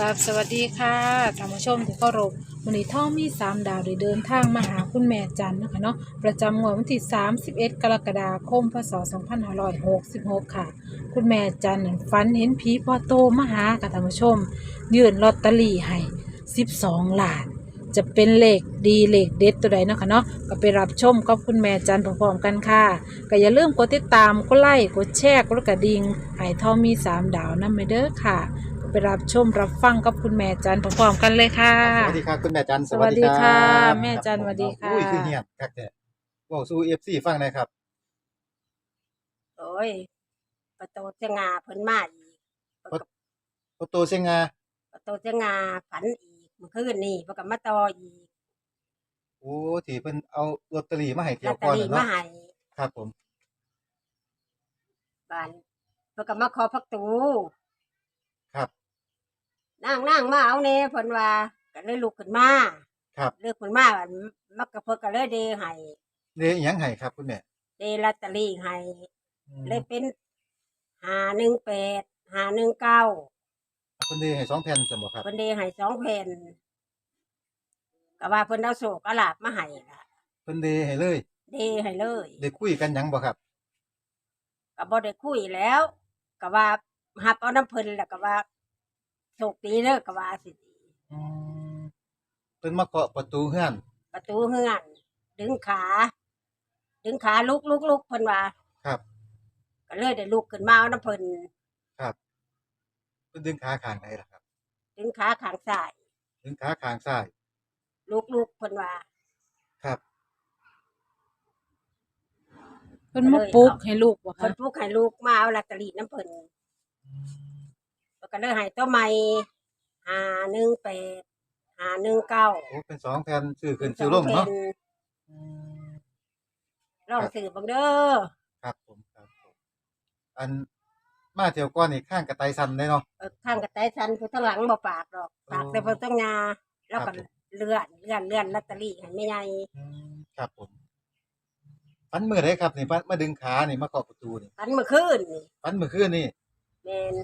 กับสวัสดีค่ะท่านผู้ชมที่เคารพวันนี้ท่องมีสามดาวได้เดินทางมาหาคุณแม่จันนะคะเนาะประจำงวดวันที่31 กรกฎาคมพศ2566 ค่ะ คุณแม่จันฝันเห็นผีพ่อโตมาหาค่ะท่านผู้ชม ยื่นลอตเตอรี่ให้ 12ล้านจะเป็นเลขดีเลขเด็ดตัวใดเนาะค่ะเนาะก็ไปรับชมกับคุณแม่จันพร้อมๆกันค่ะก็อย่าลืมกดติดตามกดไลค์กดแชร์กดกระดิ่งให้ท่องมีสามดาวนั่นไปเด้อค่ะ ไปรับชมรับฟังกับคุณแม่จันพร้อมๆกันเลยค่ะ สวัสดีครับคุณแม่จันทร์สวัสดีค่ะรับแม่จันทร์ครับสวัสดีค่ะ อุ้ยคือเงียบครับแต่บอกสู้เอฟซีฟังหนะครับ โอ้ยประตูจะงาเพิ่นมาอีกประโอโตเซงาประตูจะงาฝันอีกเมื่อคืนนี่เพิ่นก็มาต่ออีกโอ้ที่เพิ่นเอาลอตเตอรี่มาให้ลเที่อยวตเตอก่อนรี่น่ะมาเนาะให้ครับผมบ้านเพิ่นก็มาขอพักตูครับ นั่งนั่งมาเอาแน่เพิ่นว่าก็เลยลุกขึ้นมาครับ เลือกขึ้นมาบัดมักก็เพิ่นก็เลยเดให้เรียกอิหยังให้ครับคุณแม่เดลอตเตอรี่ให้อืมเลยเป็น518 519เพิ่นได้ให้สองแผ่นสมบ่ครับเพิ่นเดให้สองแผ่นก็ว่าเพิ่นเอาโศกเอาลาบมาให้ล่ะเพิ่นได้ให้เลยเดให้เลยได้คุยกันหยังบ่ครับ ก็บ่ได้คุยแล้วก็ว่าหับเอาน้ำเพิ่นแล้วก็ว่า โชคดีเด้อก็ว่าสิ อืมเพิ่นมาเคาะประตูเฮือนประตูเฮือนดึงขา ดึงขาลุกลุกลุกเพิ่นว่าครับ ก็เลยได้ลุกขึ้นมาเอาน้ำเพิ่นครับเพิ่นดึงขาข้างไหนล่ะครับ ดึงขาข้างซ้ายดึงขาข้างซ้าย ลุกลุกเพิ่นว่า ครับ เพิ่นมาปลุกให้ลูกบ่เพิ่คะนปลุกให้ลูกมาเอาลอตเตอรี่น้ำเพิ่นอืม แล้วก็เลยให้ตัวใหม่518 519โอ้เป็นสองแผ่นซื้อขึ้นซื้อลงเนาะอืมลองซื้อเบิ่งเด้อครับผมครับผมอันมาเที่ยวก่อนนี่ข้างกระไตซันได้เนาะ เออข้างกระต่ายสันผู้ทางหลังบ่ปากดอกปากโอ้แต่เพิ่นต้องงาแล้วครัก็บผม เลื่อนเลื่อนเลื่อนลอตเตอรี่ให้แม่ใหญ่อืมครับผมฟันมือได้ครับนี่ฟันมาดึงขานี่มาเคาะประตูนี่ฝันเมื่อคืนนี่ฟันมือคืนนี่ แม่น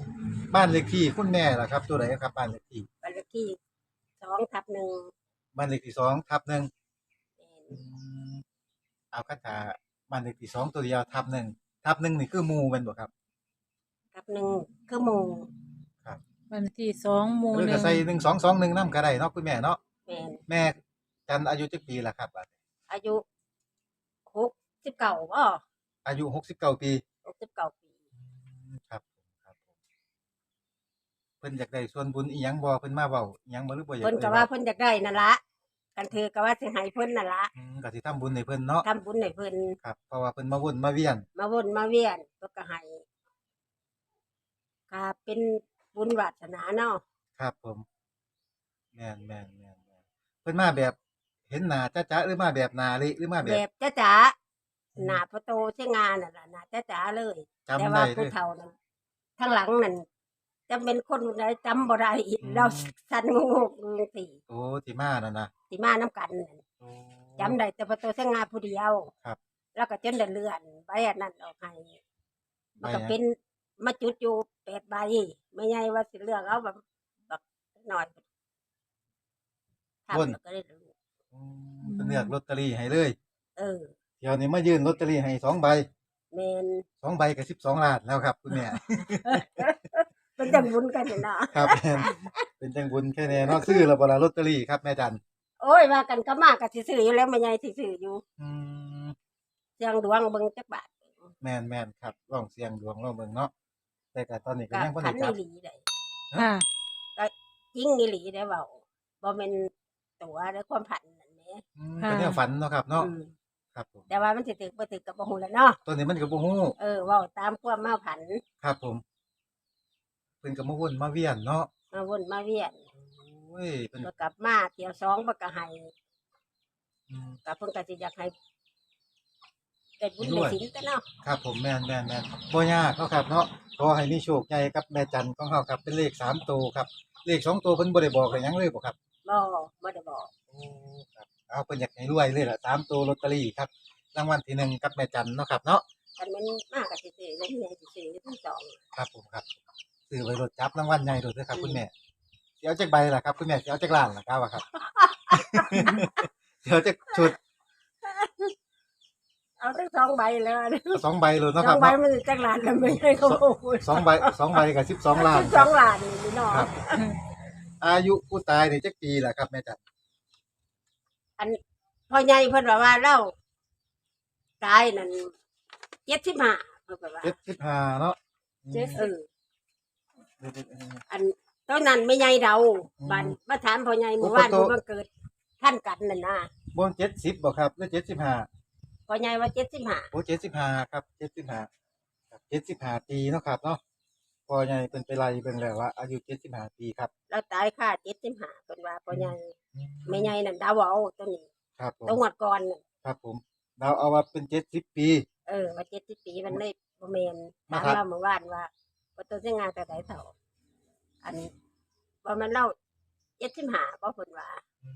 บ้านเลขที่คุณแม่ล่ะครับ ตัวไหนครับบ้านเลขที่บันเลขที่สองทับหนึ่งบ้านเลขที่สองทับหนึ่งแม่นอืมเอาคาถาบ้านเลขที่สองตัวเดียวทับหนึ่งทับหนึ่งนี่คือหมูแมันบ่ครับ ทับหนึ่งคือหมู่วันที่สองหมู่หรือหนึ่ก็งใส่หนึ่งสองสองหนึ่งน้ำก็ได้เนาะคุณแม่เนาะแม่นแม่จันอายุจักปีล่ะครับบัดนี้อายุหกสิบเก้าบ่อายุหกสิบเก้าปี หกสิบเก้าปี อืมครับผมครับผม เพิ่นอยากได้ส่วนบุญอีหยังบ่เพิ่นมาเว้าอีหยังบ่หรือบ่อยากเพิ่นก็ว่าเพิ่นอยากได้นั่นละกันถือก็ว่าสิให้เพิ่นนั่นละอืมก็สิทำบุญให้เพิ่นเนาะทำบุญให้เพิ่นครับเพราะว่าเพิ่นมาวนมาเวียนมาวนมาเวียนเพิ่นก็ให้ก็เป็นบุญวาสนาเนาะครับ ผมแม่นแม่นแม่นแม่นเพิ่นมาแบบ เห็นหน้าจ๊ะๆหรือมาแบบหน้าเละหรือมาแบแบบ บจ้าจ๋าหน้าประตูใช้งานน่ะล่ะหน้าจ้าจ๋าเลย จำแต่ได้ว่าเลผู้ยเฒ่านั้นข้างหลังนั่น จะเป็นคนใดจำบ่ได้อีกอืม เราสั่นงงๆงงสิโอ้ที่มานั่นนะสิมาน้ำกันนั่นโอ้ จำได้แต่ประตูใช้งานผู้เดียวครับแล้วก็จนได้เลื่อนใบอันนั้นออกให้ใบมันก็หยัง เป็นมาจุดอยู่แปดใบไม่ใหญ่ว่าสิเลือกเอาแบบแบบหน่อยทำแล้วก็ได้รู้อืมเพิ่นเลือกลอตเตอรี่ให้เลยเออเดี๋ยวนี้มายื่นลอตเตอรี่ให้สองใบเมน สองใบก็12ล้านแล้วครับคุณแม่ เป็นจังบุญกันน่ะเนาะครับแม่นเป็นจังบุญแค่แน่เนอกซื้อแล้วบ่ล่ะลอตเตอรี่ครับแม่จันโอ้ยว่ากันก็มากกับสิซื้ออยู่แล้วไม่ใหญ่สิซื้ออยู่อืมเสียงดวงเบิ่งจักบาทแม่นแม่นครับลองเสี่ยงดวงลองเบิ่งเนาะแต่ก็ตอนนี้ก็ก็ยังบ่ขัได้นจัอีบหลีได้ค่ะ จริงอีหลีได้เว้าบ่แม่นตัวได้ความผันนั่นแหละอืมเป็นแนวฝันเนาะครับเนาะอืมครับผมแต่ว่ามันสิถึกบ่ถึกก็บ่ฮู้แหล้วเนาะตัวนี้มันก็บ่ฮู้เออเว้าตามความมาผัน ครับผมเพิ่นก็มาวนมาเวียนเนาะมาวนมาเวียนโอ้ยเพิ่นก็กลับมาเที่ยวสองบ่ก็ให้อืม ก็เพิ่นก็สิอยากให้ได้บุญได้ศีลแต่เนาะครับผมแม่นแม่นแม่นบ่ยากเนาะครับเนาะขอให้มีโชคใหญ่กับแม่จันของเฮาครับเป็นเลขสามตัวครับ เลขสองตัวเพิ่นบ่ได้บอกให้หยังเลยบ่ครับ บ่บ่ได้บอกโอ้ครับเอาเพิ่นอยากให้รวยเลยล่ะสามตัวลอตเตอรี่ครับรางวัลที่หนึ่งกับแม่จันเนาะครับเนาะคันมันมากก็สิซื้อแล้วนี่สิซื้อทั้งสองครับผมครับ ซื้อไว้รถจับรางวัลใหญ่โดดเด้อครับ คุณแม่เดี๋ยวจักใบล่ะครับ คุณแม่เดี๋ยวจักล้านล่ะครับว่าครับ เดี๋ยวจักชุดเอาทั้งสองใบเลยสองใบเลยเนาะสคอรังบใบเนาะมันจะจักหลานกันไม่ใช่เขาบอกสองใบสองใบกับสิบสองล้านสองหลานนี่เนาะครับ อายุผู้ตายนี่จักปีล่ะครับแม่จันอันพ่อใหญ่เพิ่นว่าว่าเล่าตายนั่นเจ็ดสิบห้าเพิ่นก็ว่าเจ็ดสิบห้าเนาะเจ็ดเออเจ็ดสิบห้าอั นตอนนั้นไม่ใหญ่เราอืมบันมาถามพ่อใหญ่เมื่อโอ้วานโตเมื่อวันเกิด ท่านกันนั่นนะบนเจ็ดสิบบ่ครับหรือเจ็ดสิบห้าพ่อใหญ่ว่าเจ็ดสิบห้าโอ้เจ็ดสิบห้าครับเจ็ดสิบห้าครับเจ็ดสิบห้าปีเนาะครับเนาะพอใหญ่เป็นไปไล่เบิ่งแล้วว่าอายุเจ็ดสิบห้าปีครับเราตายค่าเจ็ดสิบห้าเป็นว่าพ่อใหญ่ไม่ใหญ่นั่นดาวเอาตัวนี้ครับผมตัวงวดก่อนน่ะครับผมเราเอาว่าเป็นเจ็ดสิบปี เออว่าเจ็ดสิบปีมันเลยบ่แมนมาถามครับเราเมื่อวานว่า ว่าตัวเส้นงานแต่ไหนเถ่า อันว่ามันเล่าเจ็ดสิบห้าเพราะคนว่า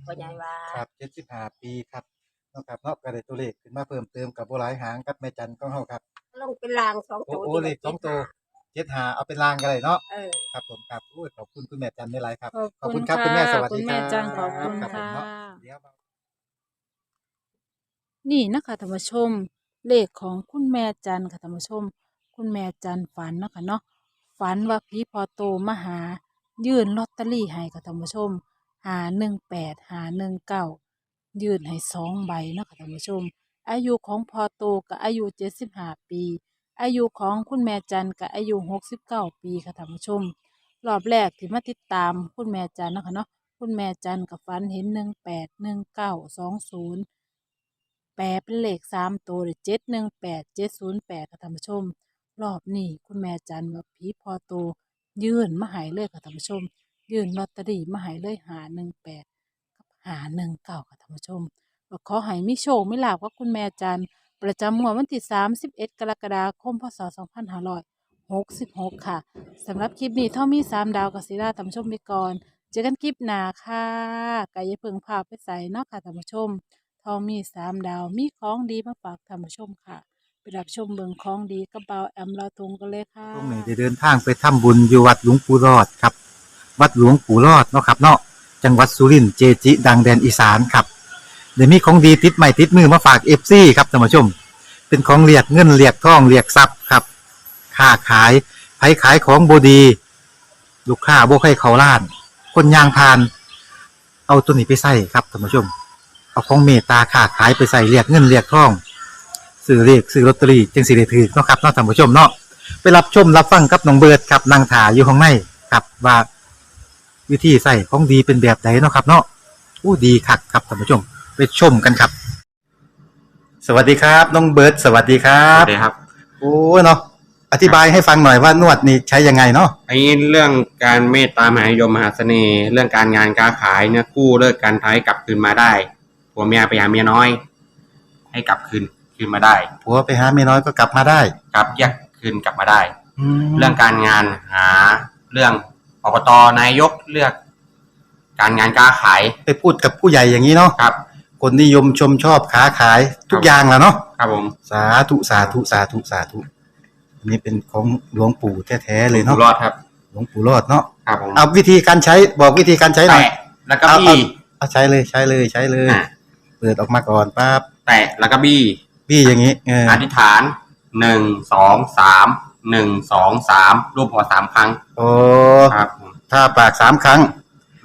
พ่อใหญ่ว่า ครับเจ็ดสิบห้าปีครับเนาะครับเนาะก็ได้ตัวเลขขึ้นมาเพิ่มเติมกับโบหลายหางกับแม่จันของเฮาครับ ลงเป็นรางสองโอ้ตัวโอ้ที่เลขว่าสองตัว75เจ็ดหาเอาเป็นรางกันเลยเนาะเออ ครับผมครับโอ้ยขอบคุณคุณแม่จันได้หลายครับ ขอบขอบคุคุณณครับคุณแม่สวัสดีคุณคแม่รับจันขอบคุณรับผมค่ะ เนาเดี๋ยว นี่นะคะท่านผู้ชม เลขของคุณแม่จันค่ะท่านผู้ชม คุณแม่จันฝันเนาะค่ะเนาะ ฝันว่าผีพอโตมาหา ยื่นลอตเตอรี่ให้ค่ะท่านผู้ชมหาหนึ่งแปดหาหนึ่งเก้ายื่นให้สองใบเนาะค่ะท่านผู้ชม อายุของพอโตกับอายุเจ็ดสิบห้าปี อายุของคุณแม่จันกับอายุหกสิบเก้าปีค่ะท่านผู้ชม รอบแรกที่มาติดตามคุณแม่จันเนาะค่ะเนาะคุณแม่จันกับฝันเห็นหนึ่งแปดหนึ่งเก้าสองศูนย์แปลเป็นเลขสามตัวหรือเจ็ดหนึ่งแปดเจ็ดศูนย์แปดค่ะท่านผู้ชม รอบนี้คุณแม่จันว่าผีพอโตยื่นมาใหายเลยค่ะท่านผู้ชม ยื่นลอตเตอรี่มาใหายเลยหาหนึ่งแปดกับหาหนึ่งเก้าค่ะท่านผู้ชมก็ขอให้มิโชคมิลาภกับคุณแม่จันประจำงวดวันที่สามสิบเอ็ดกรกฎาคมพศสองพันห้าร้อยหกสิบหกค่ะสำหรับคลิปนี้เท่ามีสามดาวกับศิลาท่านผู้ชมไปก่อนเจอกันคลิปหน้าค่ะกายาเพึงพาไปใส่เนาะค่ะท่านผู้ชมทองมีสามดาวมีของดีมาฝากท่านผู้ชมค่ะ ไปรับชมเบิงของดีกระเป๋าแอมลาทงกันเลยค่ะ ช่วงนี้ได้เดินทางไปทำบุญอยู่วัดหลวงปู่รอดครับ วัดหลวงปู่รอดเนาะครับเนาะจังหวัดสุรินทร์เจจิ ดังแดนอีสานครับเดี๋ยวมีของดีติดใหม่ติดมือมาฝากเอฟซีครับท่านผู้ชม เป็นของเรียกเงินเรียกทองเรียกทรัพย์ครับค้าขายไผขายของบดี ลูกค้าบ่ให้เขาล้าน คนยางพาน เอาตัวนี้ไปใส่ครับท่านผู้ชม เอาของเมตตาค้าขายไปใส่เรียกเงินเรียกทอง ซื้อเรียกซื้อลอตเตอรี่จึงสิได้ถือเนาะครับเนาะท่านผู้ชมเนาะไปรับชมรับฟังกับน้องเบิร์ดครับนางถาอยู่ข้างในครับว่าวิธีใส่ของดีเป็นแบบไหนเนาะครับ เนาะอู้ดีคักครับท่านผู้ชม ไปชมกันครับ สวัสดีครับ น้องเบิร์ดสวัสดีครัครับบสวัสดีครับโอ้เนาะอธิบายให้ฟังหน่อยว่านวดนี่ใช้ยังไงเนาะไอ้เรื่องการเมตตามหานิยมมหาเสน่ห์เรื่องการงานการขายเนี่ยกู้เลิกการท้ายกลับคืนมาได้ผัวเมียไปหาเมียน้อย ให้กลับคืน คืนมาได้ผัวไปหาเมียน้อยก็กลับมาได้กลับแยกคืนกลับมาได้แล้เรื่วองการงานหาเรื่องอบตนายกเลือก การงานการขายไปพูดกับผู้ใหญ่อย่างนี้เนาะครับ คนนิยมชมชอบค้าขายทุกอย่างแหล้วเนาะครับผมสาธุสาธุสาธุสาธุอันนี้เป็นของหลวงปู่แท้ๆเลยอยู่เนาะรอดครับหลวงปู่รอดเนาะครับผมเอาวิธีการใช้บอกวิธีการใช้หน่อย แตะแล้วก็เอาบี้เอาใช้เลยใช้เลยใช้เลย อะเปิดออกมาก่อนปั๊บแตะแล้วก็บี้ พี่อย่างนี้เอออธิษฐานหนึ่งสองสามหนึ่งสองสามรูปหัวสามครั้งโอ้ครับผมถ้าปากสามครั้ง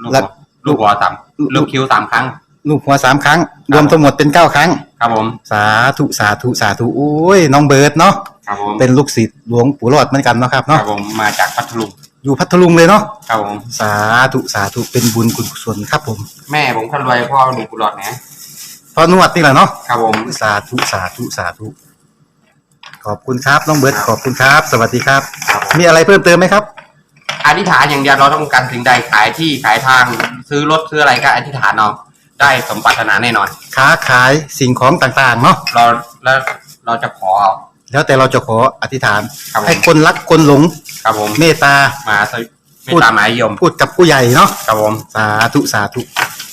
ลูกแล้หัววลูกหัวสามลูกคิ้วสามครั้ง ลูกหัวสามครั้ง รวมทั้งหมดเป็นเก้าครั้ง ครับผมสาธุสาธุสาธุโอ้ยน้องเบิร์ดเนาะครับผมเป็นลูกศิษย์หลวงปู่รอดเหมือนกันเนาะครับครัเนาะบผมมาจากพัทลุงอยู่พัทลุงเลยเนาะครับผมสาธุสาธุเป็นบุญกุศลครับผม แม่ผมคนรวยพ่อหนุ่มกุหลาบนะ พอนวดนี่แหละเนาะครับผมสาธุสาธุสาธุ ขอบคุณครับน้องเบิร์ดขอบคุณครับ สวัสดีครับ ครับผมมีอะไรเพิ่มเติมไหมครับ อธิษฐานอย่างเดียวเราต้องการสิ่งใดขายที่ขายทางซื้อรถซื้ออะไรก็อธิษฐานเอาได้สมปรารถนาแน่นอน ค้าขายสิ่งของต่างๆเนาะเราแล้วเราจะขอเอา แล้วแต่เราจะขออธิษฐาน ครับผม ให้คนรักคนหลงครับผมเมตตา มาสวิไม่ตามหมายยมพูดกับผู้ใหญ่เนาะครับผม สาธุสาธุ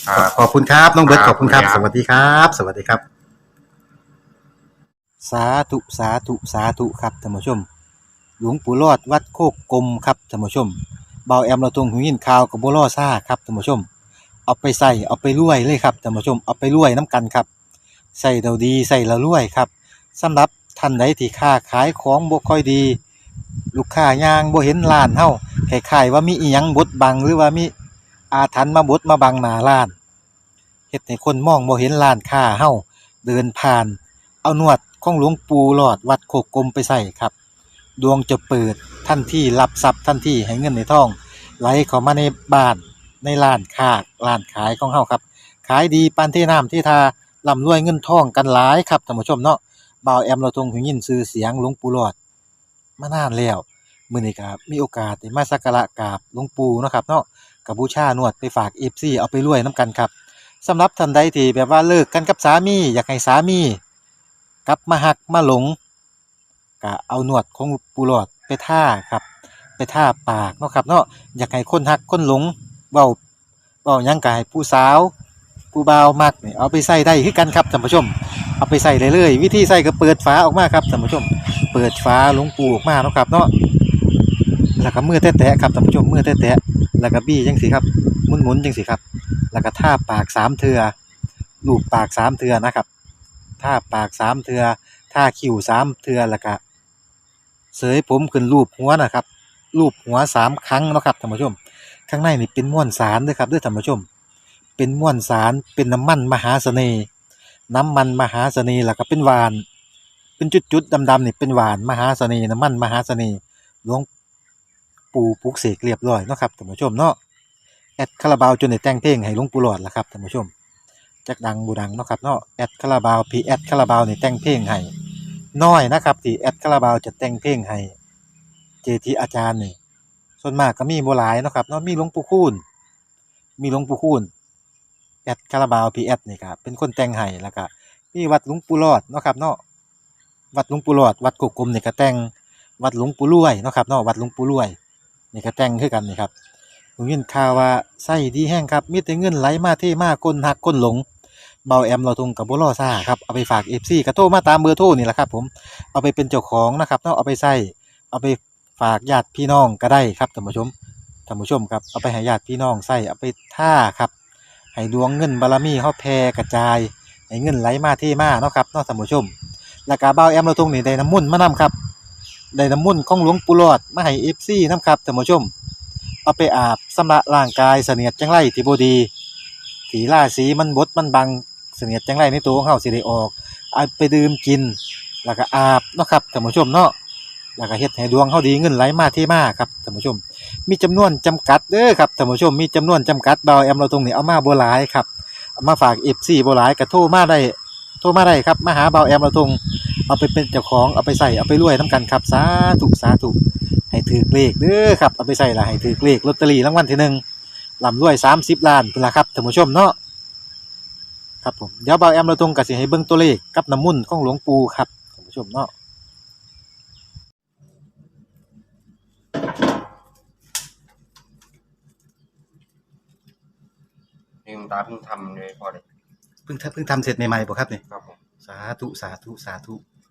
ครับขอบคุณครับน้องเบิร์ตคขรับอบคุณครับขอบสคุณครับวัสดีครับ สวัสดีครับ สาธุสาธุสาธุครับท่านผู้ชม หลวงปู่รอดวัดโคกกลมครับท่านผู้ชมเบาแอมเราทรงหูยินข่าวกับบัวล่อซ่าครับท่านผู้ชม เอาไปใส่เอาไปรวยเลยครับท่านผู้ชมเอาไปรวยน้ำกันครับใส่เราดีใส่เรารวยครับสำหรับท่านใดที่ค้าขายของบ่ค่อยดี ลูกค้ายางบ่เห็นร้านเฮาคล้ายๆว่ามีอีหยังบดบังหรือว่ามี อาถรรพ์มาบดมาบังหน้าร้านเฮ็ดให้คนมองบ่เห็นร้านค้าเฮาเดินผ่าน เอานวดของหลวงปู่หลอดวัดโคกกลมไปใส่ครับ ดวงจะเปิดทันทีรับทรัพย์ทันทีให้เงินในทอง ไหลเข้ามาในบ้านในร้านค้าร้านขายของเฮาครับ ขายดีปานที่น้ำที่ทาร่ำรวยเงินทองกันหลายครับท่านผู้ชมเนาะบ่าวแอมเราทรงหูยินชื่อเสียงหลวงปู่หลอดมานานแล้วมื้อนี้ก็มีโอกาสได้มาสักการะกราบหลวงปู่เนาะครับเนาะ กับบูชานวดไปฝาก FC เอาไปรวยนํกันครับสำหรับท่านใดที่แบบว่าเลิกกันกับสามีอยากให้สามีกลับมาหักมาหลงก็เอาหนวดของปูหลอดไปท่าครับ ไปท่าปากเนาะครับเนาะอยากให้คนหักคนหลงเบาเบายังกายผู้สาวผู้บ่าวมักนี่เอาไปใส่ได้คือกันครับท่านผู้ชม เอาไปใส่เลยเลยวิธีใส่ก็เปิดฝาออกมาครับท่านผู้ชม เปิดฝาหลวงปูออกมาเนาะครับเนาะแล้วก็มือแตะๆครับท่านผู้ชมมือแตะๆ แล้วก็บี้จังสิครับหมุนๆจังสิครับ แล้วก็ท่าปากสามเทือลูบปากสามเทือนะครับท่าปากสามเทือท่าคิ้วสามเทือแล้วก็เสยผมขึ้นรูปหัวนะครับรูปหัวสามครั้งนะครับท่านผู้ชม ข้างในนี่เป็นม้วนสารด้วยครับด้วยท่านผู้ชม เป็นม้วนสารเป็นน้ำมันมหาเสน่ห์น้ำมันมหาเสน่ห์แล้วก็เป็นหวาน เป็นจุดๆดำๆนี่เป็นหวานมหาเสน่ห์น้ำมันมหาเสน่ห์หลวง ปูปลุกเสกเรียบร้อยเนาะครับท่านผู้ชมเนาะแอดคาราบาวจนได้แต่งเพลงให้หลวงปู่หลอดละครับท่านผู้ชมจักดังบูดังเนาะครับเนาะแอดคาราบาวพีแอดคาราบาวนี่แต่งเพลงให้น้อยนะครับที่แอดคาราบาวจะแต่งเพลงให้เจทีอาจารย์นี่ส่วนมากก็มีบ่หลายเนาะครับเนาะมีหลวงปู่คูณมีหลวงปู่คูณแอดคาราบาวพีแอดนี่ครับเป็นคนแต่งให้แล้วก็มีวัดหลวงปู่รอดเนาะครับเนาะวัดหลวงปู่รอดวัดกกกลมนี่ก็แต่งวัดหลวงปู่รวยเนาะครับเนาะวัดหลวงปู่รวย นี่ก็แต่งคือกันนี่ครับผมยินข่าวว่าไส้ดีแห้งครับมีแต่เงินไหลมาเทมาคนหักคนหลงเบาแอมเราทุงกับบุรอซ่าครับเอาไปฝากเอฟซีกระโทมาตามเบอร์โทรนี่แหละครับ ผมเอาไปเป็นเจ้าของนะครับเนาะเอาไปใส่เอาไปฝากญาติพี่น้องก็ได้ครับท่านผู้ชมท่านผู้ชมครับเอาไปให้ญาติพี่น้องใส่เอาไปท่าครับให้ดวงเงินบารมีเขาแผ่กระจายให้เงินไหลมาเทมาเนาะครับเนาะท่านผู้ชมแล้วก็เบาแอมเราทุงนี่ได้น้ำมุ่นมานํครับ ได้น้ำมุนต์ของหลวงปู่หลอดมาให้เอฟซีนํครับท่านผู้ชม เอาไปอาบสำระร่างกายเสนียดจังไรที่บดีสีล่าสีมันบดมันบังเสนียดจังไรในตัวของเฮาสิได้ออกเอาไปดื่มกิน แล้วก็อาบเนาะครับท่านผู้ชมเนาะแล้วก็เฮ็ดให้ดวงเฮาดีเงินไหลมาเทมาครับท่านผู้ชม มีจำนวนจำกัดเด้อครับท่านผู้ชมมีจำนวนจำกัดเบาแอมเราตรงนี้เอามาบ่หลายครับมาฝาก FC บ่หลายก็โทรมาได้โทรมาได้ครับมาหาเบาแอมเราตรง เอาไปเป็นเจ้าของเอาไปใส่เอาไปรวยนํกันครับสาธุสาธุให้ถือเลขเด้อครับเอาไปใส่ละให้ถือเลขลอตเตอรี่รางวัลที่หนึ่งลำรวย30ล้านพุ่นละครับท่านผู้ชมเนาะครับผมเดี๋ยวเบาแอมเราตรงกับสิให้เบิ่งตัวเลขกับน้ำมุ่นต์ของหลวงปู่ครับท่านผู้ชมเนาะนี่คุณตาเพิ่งทำเลยพอเลยเพิ่งเพิ่งทำเสร็จใหม่ๆบ่ครับนี่ครับผม สาธุสาธุสาธุ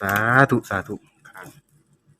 สาธุสาธุครับ